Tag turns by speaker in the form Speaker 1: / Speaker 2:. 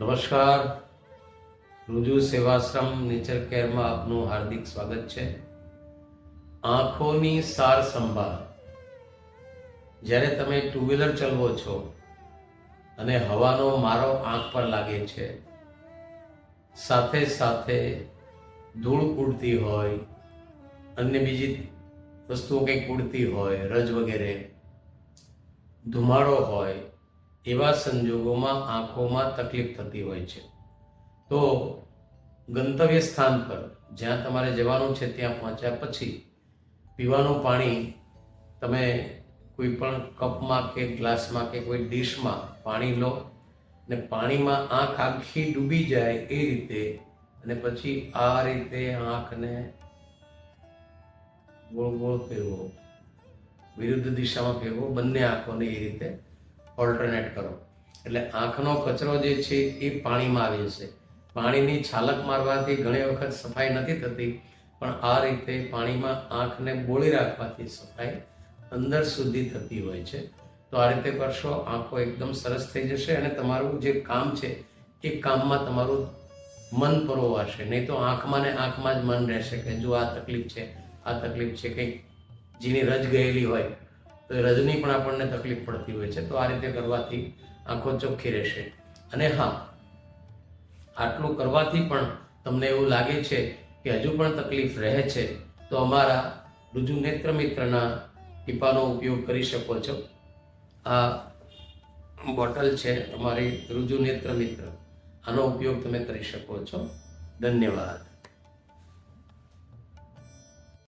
Speaker 1: નમસ્કાર. રુજુ સેવાશ્રમ નેચર કેરમાં આપનું હાર્દિક સ્વાગત છે. આંખોની સાર સંભાળ. જ્યારે તમે ટુ વ્હીલર ચલાવો છો અને હવાનો મારો આંખ પર લાગે છે, સાથે સાથે ધૂળ ઉડતી હોય, અન્ય બીજી વસ્તુઓ કંઈક ઉડતી હોય, રજ વગેરે, ધુમાડો હોય એવા સંજોગોમાં આંખોમાં તકલીફ થતી હોય છે. તો ગંતવ્ય સ્થાન પર જ્યાં તમારે જવાનું છે ત્યાં પહોંચ્યા પછી પીવાનું પાણી તમે કોઈ પણ કપમાં કે ગ્લાસમાં કે કોઈ ડીશમાં પાણી લો ને પાણીમાં આંખ આખી ડૂબી જાય એ રીતે અને પછી આ રીતે આંખને ગોળ ગોળ ફેરવો, વિરુદ્ધ દિશામાં ફેરવો, બંને આંખોને એ રીતે ઓલ્ટરનેટ કરો. એટલે આંખનો કચરો જે છે એ પાણીમાં આવી જશે. પાણીની છાલક મારવાથી ઘણી વખત સફાઈ નથી થતી, પણ આ રીતે પાણીમાં આંખને બોળી રાખવાથી સફાઈ અંદર સુધી થતી હોય છે. તો આ રીતે કરશો, આંખો એકદમ સરસ થઈ જશે અને તમારું જે કામ છે, એ કામમાં તમારું મન પરોવાશે. નહીં તો આંખમાં ને આંખમાં જ મન રહેશે કે જો આ તકલીફ છે, આ તકલીફ છે કંઈક, જેની રજ ગયેલી હોય તો એ રજની પણ આપણને તકલીફ પડતી હોય છે, તો આ રીતે કરવાથી આંખો ચોખ્ખી રહેશે. અને હા, આટલું કરવાથી પણ તમને એવું લાગે છે કે હજુ પણ તકલીફ રહે છે, તો અમારા રુજુ નેત્ર મિત્રના ટીપાનો ઉપયોગ કરી શકો છો. આ બોટલ છે અમારી રુજુ નેત્ર મિત્ર, આનો ઉપયોગ તમે કરી શકો છો. ધન્યવાદ.